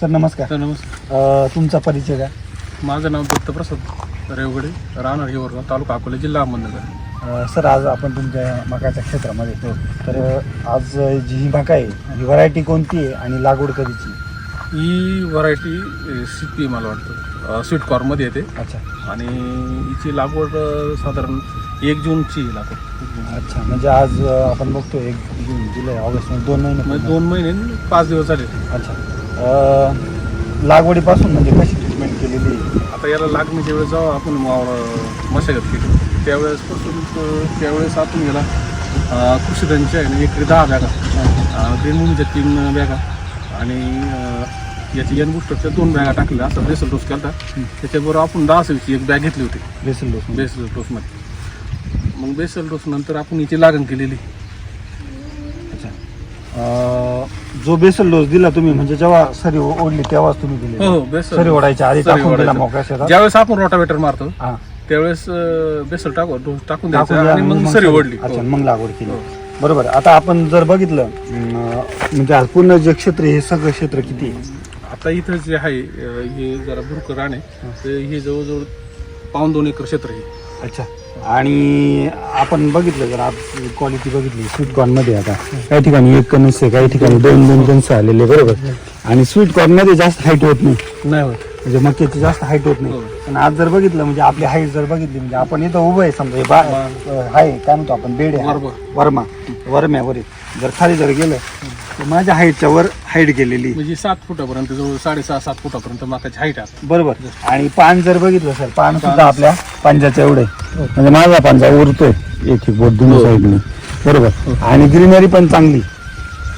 Sir नमस्कार. तर नमस्कार. अ, तुमचा परिचय काय माझं नाव दत्तप्रसाद रेवगडे राहणार हिवरगाव तालुका अकोला जिल्हा अहमदनगर. अ, सर आज आपण तुमच्या मकाच्या क्षेत्रामध्ये येतो. तर आज जी ही मका आहे ही व्हरायटी कोणती आहे आणि लागवड कधीची? ही व्हरायटी सी पी मला वाटतं. स्वीट कॉर्नमध्ये येते. अच्छा. आणि हिची लागवड अं, साधारण एक जूनची आहे लागवड. अच्छा म्हणजे आज अ, आपण बघतो एक जून जुलै ऑगस्ट म्हणजे दोन महिने म्हणजे पूर्ण. दोन महिने आणि पाच दिवस झाले. अच्छा. लागवडीपासून म्हणजे कशी ट्रीटमेंट केलेली? आहे? आता याला लागणीच्या वेळेस जेव्हा आपण वावर मशागत केली त्यावेळेसपासून त- त्यावेळेस आपण याला अं, कृषीधनच्या आहे ना एकरी दहा बॅगा मुमीच्या तीन बॅगा आणि अं, याची एन बुस्टरच्या दोन बॅगा टाकल्या असं बेसल डोस केला त्याच्याबरोबर आपण दहा सवीची एक बॅग घेतली होती. बेसल डोस म्हणजे. बेसल डोसमध्ये मग बेसल डोस नंतर आपण याची लागण केलेली. अच्छा. अ, जो बेसल डोस दिला तुम्ही म्हणजे जेव्हा सरी ओढली तेव्हाच तुम्ही दिले हो हो बेसल सरी ओढायच्या आधी सरी टाकून दिला ओढायचं. मोकळ्या शेतात. ज्यावेळेस आपण रोटावेटर मारतो हा. त्यावेळेस अं, बेसल टाकू डोस टाकून टाकून द्यायचा दिला आणि आणि मग सरी ओढली. अच्छा हो. मग लागवड केली. हो. बरोबर. आता आपण जर बघितलं अं, म्हणजे आज पूर्ण जे क्षेत्र आहे, हे सगळं क्षेत्र किती आहे? आता इथं जे आहे अं, हे जरा बुरक राणे तर हे जवळजवळ पाऊन दोन एकर क्षेत्र आहे. अच्छा. आणि आपण बघितलं जर आज क्वालिटी बघितली स्वीट कॉर्नमध्ये आता. काही ठिकाणी एक कणस आहे काही ठिकाणी दोन दोन कणस आलेले बरोबर. आणि स्वीट कॉर्नमध्ये जास्त हाईट होत नाही. नाही होत. म्हणजे मक्याची जास्त हाईट होत नाही. हो. पण आज जर बघितलं म्हणजे आपली हाईट जर बघितली म्हणजे आपण इथं उभं आहे समजा हे बा आहे काय म्हणतो आपण बेड आहे. वर्मा. वर्म्यावर आहे. जर खाली जर गेलं तर माझ्या हाईटच्या वर हाईट गेलेली. म्हणजे सात फुटापर्यंत जवळ साडेसहा सात फुटापर्यंत माकाची हाईट आहे. बरोबर. आणि पान जर बघितलं सर पान सुद्धा आपल्या पांजाच्या एवढे म्हणजे माझा पांजा उरतोय एक एक बोट दोन्ही साईडने. बरोबर. आणि ग्रीनरी पण चांगली.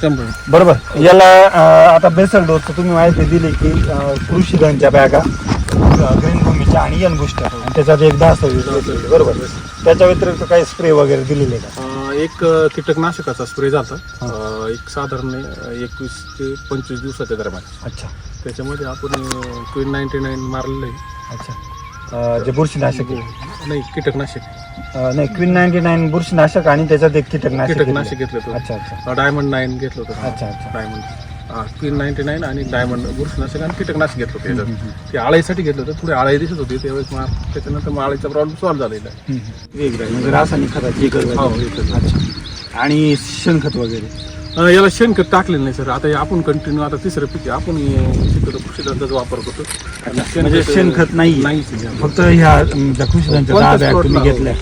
शंभर बरोबर. याला अं, आता बेसल डोस तुम्ही माहिती दिली की अं, कृषी धनच्या बॅगा ग्रीन भूमीच्या आणि यन बुस्टर आणि त्याच्यात एक दहा सव्वीस घेतलेली, बरोबर. त्याच्या व्यतिरिक्त काही स्प्रे वगैरे दिलेले का? अं, एक अं, कीटकनाशकाचा स्प्रे झाला अं, एक साधारण अं, एकवीस ते पंचवीस दिवसाच्या दरम्यान. अच्छा. त्याच्यामध्ये आपण क्वीन नाईन्टी नाईन मारलेलं आहे. अच्छा. अं, जे बुरशीनाशक आहे. नाही कीटकनाशक. अं, नाही क्वीन नाईन्टी नाईन बुरशीनाशक आणि त्याच्यात एक कीटकनाशक कीटकनाशक घेतलं. घेतलं होतं. अच्छा अच्छा. डायमंड नाईन घेतलं होतं. अच्छा अच्छा. डायमंड. क्वीन नाईन्टी नाईन आणि डायमंड बुरशीनाशक आणि कीटकनाशक घेतलं होतं याच्यात. ते आळाईसाठी घेतलं होतं. थोडे आळाई दिसत होते त्यावेळेस मग त्याच्यानंतर मग आळीचा प्रॉब्लेम सॉल्व्ह झालेला आहे. वेगळं म्हणजे रासायनिक एकच हो. अच्छा. आणि शेणखत वगैरे. अं, याला शेणखत टाकलेलं नाही सर. आता हे आपण कंटिन्यू आता तिसरं पीक आहे. आपण कृषीदंताचा वापर करतो आणि म्हणजे शेणखत नाही फक्त ह्या अं, ज्या कृषीदांच्या दहा कोणत्याच बॅग plot तुम्ही घेतल्या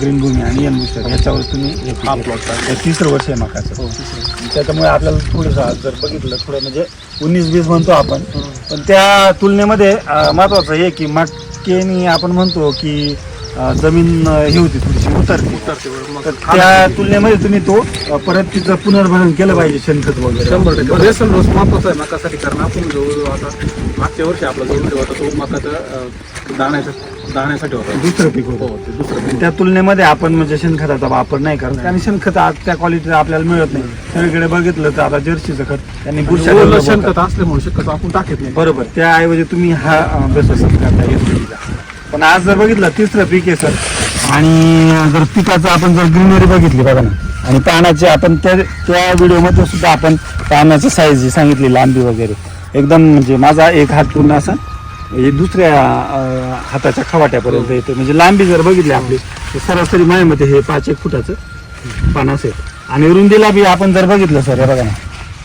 ग्रीन भूमी आणि बुस्टर याच्यावर तुम्ही हे पीक हा घेतलं. plot टाकला. हे तिसरं वर्ष आहे मकाचं हो त्याच्यामुळे आपल्याला थोडंसं आज जर बघितलं थोडं म्हणजे उन्नीस बीस म्हणतो आपण. पण त्या तुलनेमध्ये अं, महत्वाचं हे की मक्केनी आपण म्हणतो की जमीन ही होती थोडीशी उतरते तर त्या तुलनेमध्ये तुम्ही तो परत तिचं पुनर्भरण केलं पाहिजे शेणखत वगैरे. शंभर टक्के. बेसन डोस महत्त्वाचा आहे मकासाठी कारण. आपण जवळजवळ आता मागच्या वर्षी आपला जवळ होता तो मकाचा दाण्याचा दाण्यासाठी होता. दुसरं पीक होतं. हो दुसरं आणि त्या तुलनेमध्ये आपण म्हणजे शेणखताचा वापर नाही करत. कारण शेणखत आज त्या क्वालिटीचं आपल्याला मिळत नाही. सगळीकडे बघितलं तर आता जर्सीचं खत त्यांनी शेणखत असल्यामुळे शक्यतो आपण टाकत नाही. बरोबर. त्याऐवजी तुम्ही हा बेसस करता. येतो पण आज जर बघितलं तिसरं पीक आहे सर. आणि जर पिकाचं आपण जर ग्रीनरी बघितली बघा ना आणि पानाचे आपण त्या त्या व्हिडिओमध्ये सुद्धा आपण पानाची साईज सांगितली लांबी वगैरे. एकदम म्हणजे माझा एक हात पूर्ण असा हे दुसऱ्या हाताच्या खवाट्यापर्यंत येते म्हणजे लांबी जर बघितली आपली तर सरासरी मायामध्ये हे पाच एक फुटाचं पान असेल. आणि रुंदीला बी आपण जर बघितलं सर बघा ना.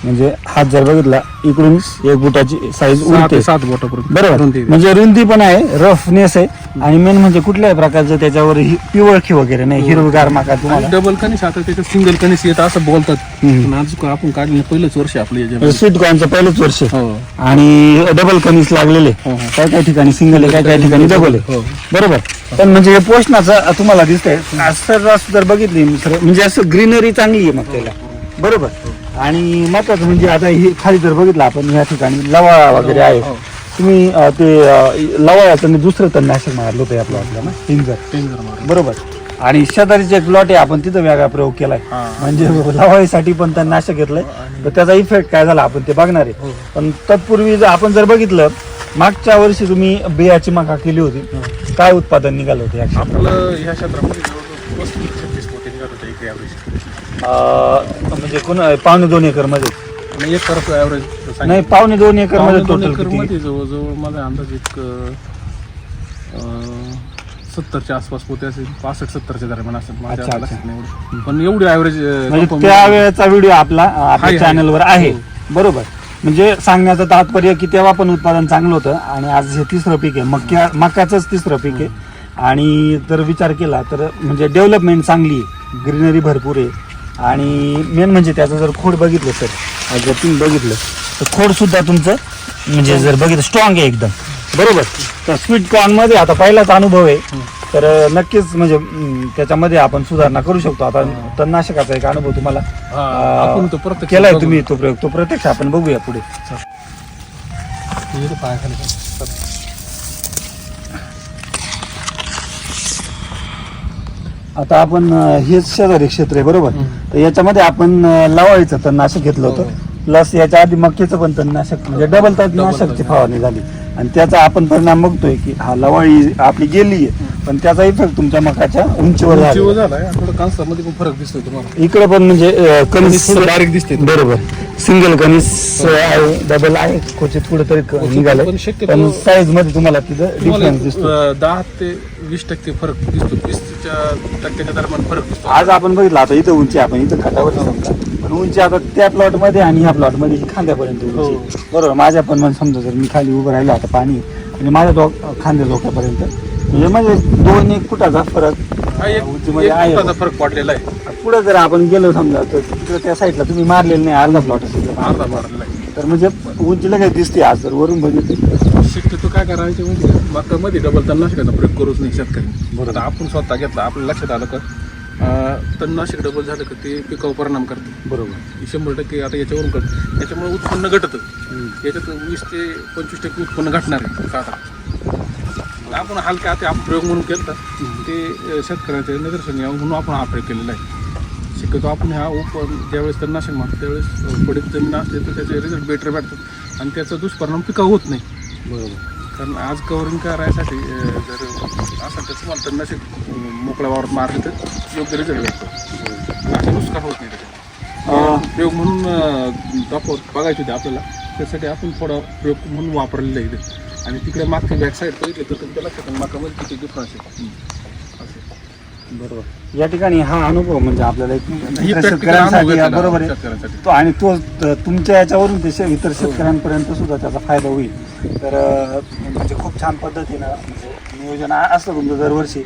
म्हणजे हात जर बघितला इकडून एक बुटाची साईज सहा उरते ते सात बोटापर्यंत. बरोबर. म्हणजे रुंदी पण आहे रफनेस आहे आणि मेन म्हणजे कुठल्याही प्रकारचं त्याच्यावर हि- पिवळखी वगैरे नाही हिरवीगार माका तुम्हाला. डबल कनिस आता त्याच्यात सिंगल कनिस येत असं बोलतात. आपण काढलं पहिलंच वर्ष आपलं. स्वीट कॉर्नचं पहिलंच वर्ष. हो. आणि डबल कणीस लागलेले हो, हो. काय काय ठिकाणी? सिंगल आहे काय काय ठिकाणी? डबल आहे. बरोबर? पण म्हणजे हे पोषणाचं तुम्हाला दिसतंय सर्रास जर बघितली म्हणजे असं ग्रीनरी चांगली आहे मग त्याला. बरोबर? आणि महत्वाचं म्हणजे आता हे खाली जर बघितलं आपण या ठिकाणी लवाळा वगैरे आहे. हो. तुम्ही अं, ते अं, लवाळ्याचं आणि दुसरं तणनाशक मारलं होतं आपलं आपलं ना? टिंजर बरोबर. आणि शेजारीचे एक प्लॉट आहे आपण तिथं वेगळा प्रयोग केलाय. हा. म्हणजे लवाळीसाठी पण त्यांना नाशक घेतलंय. तर त्याचा इफेक्ट काय झाला आपण ते बघणार आहे. हो. पण तत्पूर्वी जर आपण जर बघितलं मागच्या वर्षी तुम्ही बियाची मका केली होती. काय उत्पादन निघालं होतं या क्षेत्रात? आपलं ह्या क्षेत्रामध्ये जवळजवळ पस्तीस निघत होते एक ॲव्हरेज अं, म्हणजे कोण पावणे दोन एकरमध्ये? आणि एक करतो ॲव्हरेज नाही पावणे दोन एकरमध्ये टोटल एकर किती? मध्ये जवळजवळ माझा अंदाज एक अं, सत्तरच्या आसपास पोते असेल. पासष्ट सत्तरच्या दरम्यान असेल. माझ्या अच्छा, लक्षात नाही एवढं. पण एवढी ऍव्हरेज म्हणजे त्या वेळेचा व्हिडिओ आपला अं, आहे, आपल्या आहे. चॅनलवर आहे. हो. बरोबर. म्हणजे सांगण्याचं तात्पर्य की तेव्हा पण उत्पादन चांगलं होतं. आणि आज हे तिसरं पीक आहे. मक्या मकाचंच तिसरं पीक आहे. आणि जर विचार केला तर म्हणजे डेव्हलपमेंट चांगली आहे. ग्रीनरी भरपूर आहे. आणि मेन म्हणजे त्याचं जर खोड बघितलं सर जर तुम्ही बघितलं तर खोड सुद्धा तुमचं म्हणजे जर बघितलं स्ट्रॉंग आहे एकदम. बरोबर? तर स्वीट कॉर्नमध्ये आता पहिलाच अनुभव आहे. तर नक्कीच म्हणजे त्याच्यामध्ये आपण सुधारणा करू शकतो. आता तणनाशकाचा एक अनुभव तुम्हाला आपण तो प्रत्यक्ष केलाय. तुम्ही तो प्रयोग तो प्रत्यक्ष आपण बघूया पुढे. आता आपण अं, हेच शेजारी क्षेत्र आहे बरोबर? तर याच्यामध्ये आपण अं, लवाळीचं तणनाशक घेतलं हो. होतं प्लस याच्या आधी मक्याचं पण तणनाशक म्हणजे डबल तणनाशकची तणनाशक. फवारणी झाली. आणि त्याचा आपण परिणाम बघतोय की हा लवाळी आपली गेली आहे पण त्याचा इफेक्ट तुमच्या मकाच्या उंचीवर झाला. झालाय आणि थोडं कांसामध्ये पण फरक दिसतोय तुम्हाला. इकडे पण म्हणजे अं, कणीस थोडं बारीक दिसते बरोबर. सिंगल कणीस आहे डबल आहे क्वचित पुढे तरी क- निघाले पण शक्यतो- पण साईजमध्ये तुम्हाला तिथं तुम्हाला डिफरन्स दिसतो अं, दहा ते वीस टक्के फरक दिसतो वीसच्या टक्क्याच्या दरम्यान फरक दिसतो. आज आपण बघितलं आता इथं उंची आपण इथं खाटावर समजा. पण उंची आता त्या प्लॉटमध्ये आणि ह्या प्लॉटमध्ये ही खांद्यापर्यंत उंची हो. बरोबर माझ्या पण मन समजा जर मी खाली उभं राहिलो आता पाणी आणि माझ्या डोक खांद्या डोक्यापर्यंत म्हणजे म्हणजे दोन एक फुटाचा फरक हा एक उंचीमध्ये एक आहे. फुटाचा फरक पडलेला आहे. पुढे जर आपण गेलो समजा तर तिकडे त्या साईडला तुम्ही मारलेलं नाही अर्धा प्लॉट असेल. अर्धा मारलेला आहे. तर म्हणजे उंची लगेच दिसते आज जर वरून बघितलं. शक्यतो काय करायचं म्हणजे मका मध्ये डबल तणनाशकाचा प्रयोग करूच नाही शेतकरी. आता आपण स्वतः घेतला आपल्या लक्षात आलं का? अं, तणनाशक डबल झालं का ते पिकावर परिणाम करते. बरोबर. हे शंभर टक्के आता याच्यावरून करत त्याच्यामुळे उत्पन्न घटतं. याच्यात वीस ते पंचवीस टक्के उत्पन्न घटणार आहे साधा आपण हलक्या आता आपण प्रयोग म्हणून केलं ते अं, शेतकऱ्याच्या निदर्शन यावं म्हणून आपण हा प्रयोग केलेला आहे. शक्यतो आपण ह्या ओपन ज्यावेळेस तणनाशक मारतो त्यावेळेस अं, पडीत जमीन असते तर त्याचे रिझल्ट बेटर भेटतात. आणि त्याचा दुष्परिणाम पिकावर होत नाही. बरोबर. कारण आज कव्हरिंग करायसाठी जर असं तर तुम्हाला तणनाशक मोकळ्या वावरात मारले तर योग्य रिझल्ट भेटतो. आणि नुकसान होत नाही त्याच्यात. प्रयोग म्हणून अं, दाखवत बघायचे होते आपल्याला. त्यासाठी आपण थोडा प्रयोग म्हणून वापरलेला आहे इथे. आणि तिकडे मागच्या बॅक साईड बघितलं तर तुमच्या लक्षात माकामध्ये किती डिफरन्स आहे. बरोबर. या ठिकाणी हा अनुभव म्हणजे आपल्याला एक शेतकऱ्यांसाठी बरोबर आहे. आणि तो तुमच्या याच्यावरून ते इतर शेतकऱ्यांपर्यंत सुद्धा त्याचा फायदा होईल. तर म्हणजे खूप छान पद्धतीनं म्हणजे नियोजन असतं तुमचं दरवर्षी.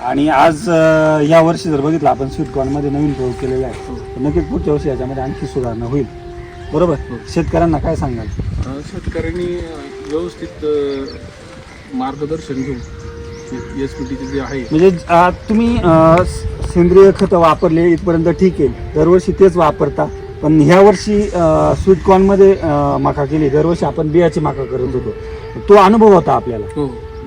आणि आज अं, या वर्षी जर बघितलं आपण स्वीटमध्ये नवीन प्रयोग केलेला आहे तर नक्कीच पुढच्या वर्षी याच्यामध्ये आणखी सुधारणा होईल. बरोबर? शेतकऱ्यांना काय सांगाल? अं, शेतकऱ्यांनी अं, व्यवस्थित अं, मार्गदर्शन घेऊन एस पी टीचे जे आहे. म्हणजे अं, तुम्ही अं, सेंद्रिय खतं वापरले इथपर्यंत ठीक आहे. दरवर्षी तेच वापरता. पण ह्या वर्षी स्वीट कॉर्नमध्ये अं, मका केली. दरवर्षी आपण बियाची मका करत होतो. तो अनुभव होता आपल्याला. हो.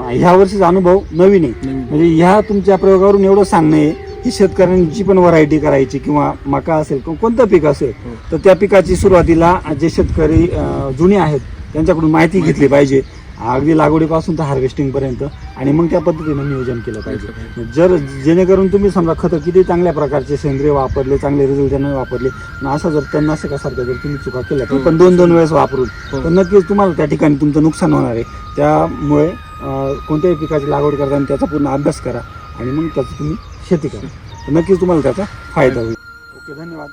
ह्या वर्षीचा अनुभव नवीन आहे. म्हणजे ह्या तुमच्या प्रयोगावरून एवढं सांगणं आहे की शेतकऱ्यांची पण व्हरायटी करायची किंवा मका असेल किंवा कोणतं पीक असेल हो. तर त्या पिकाची सुरुवातीला जे शेतकरी जुने आहेत त्यांच्याकडून माहिती घेतली पाहिजे. अगदी लागवडीपासून तर हार्वेस्टिंग पर्यंत. आणि मग त्या पद्धतीने नियोजन केलं पाहिजे. जर जेणेकरून तुम्ही समजा खतं किती चांगल्या प्रकारचे सेंद्रिय वापरले चांगले रिझल्ट त्यांना वापरले असं जर तणनाशकासारखं जर तुम्ही चुका केल्या ते पण दोन दोन वेळेस वापरून हो. तर नक्कीच तुम्हाला त्या ठिकाणी तुमचं नुकसान होणार आहे. त्यामुळे कोणत्याही पिकाची लागवड करताना त्याचा पूर्ण अभ्यास करा. आणि मग त्याची तुम्ही शेती करा. तर नक्कीच तुम्हाला त्याचा फायदा होईल. ओके धन्यवाद.